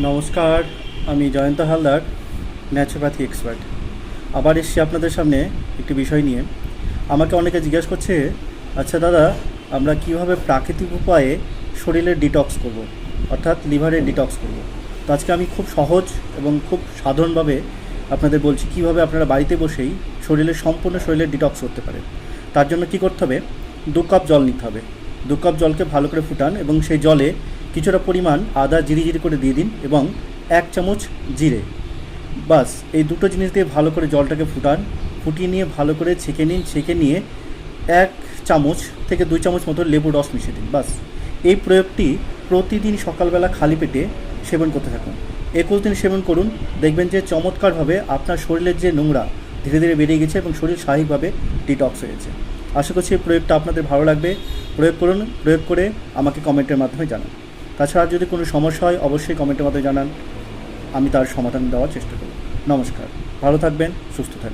নমস্কার, আমি Jayanta Haldar naturopathy expert আবার এসছি আপনাদের সামনে একটি বিষয় নিয়ে। আমাকে অনেকে জিজ্ঞেস করছে আচ্ছা দাদা, আমরা কীভাবে প্রাকৃতিক উপায়ে শরীরের ডিটক্স করব? অর্থাৎ লিভারের ডিটক্স করব। তো আজকে আমি খুব সহজ এবং খুব সাধারণভাবে আপনাদের বলছি কীভাবে আপনারা বাড়িতে বসেই শরীরের সম্পূর্ণ শরীরের ডিটক্স করতে পারেন। তার জন্য কি করতে হবে? দু কাপ জল নিতে হবে। দু কাপ জলকে ভালো করে ফুটান এবং সেই জলে কিছুটা পরিমাণ আদা জিরি জিরি করে দিয়ে দিন এবং এক চামচ জিরে। বাস, এই দুটো জিনিস দিয়ে ভালো করে জলটাকে ফুটান। ফুটিয়ে নিয়ে ভালো করে ছেঁকে নিন, ছেঁকে নিয়ে এক চামচ থেকে দুই চামচ মতো লেবু রস মিশিয়ে দিন। বাস, এই প্রয়োগটি প্রতিদিন সকালবেলা খালি পেটে সেবন করতে থাকুন। একুশ দিন সেবন করুন। দেখবেন যে চমৎকারভাবে আপনার শরীরের যে নোংরা ধীরে ধীরে বেরিয়ে গেছে এবং শরীর স্বাভাবিকভাবে ডিটক্স হয়েছে আশা করছি এই প্রয়োগটা আপনাদের ভালো লাগবে। প্রয়োগ করুন, প্রয়োগ করে আমাকে কমেন্টের মাধ্যমে জানান। তাছাড়া যদি কোনো সমস্যা হয়, অবশ্যই কমেন্টের মাধ্যমে জানান। আমি তার সমাধান দেওয়ার চেষ্টা করব। নমস্কার। ভালো থাকবেন, সুস্থ থাকবেন।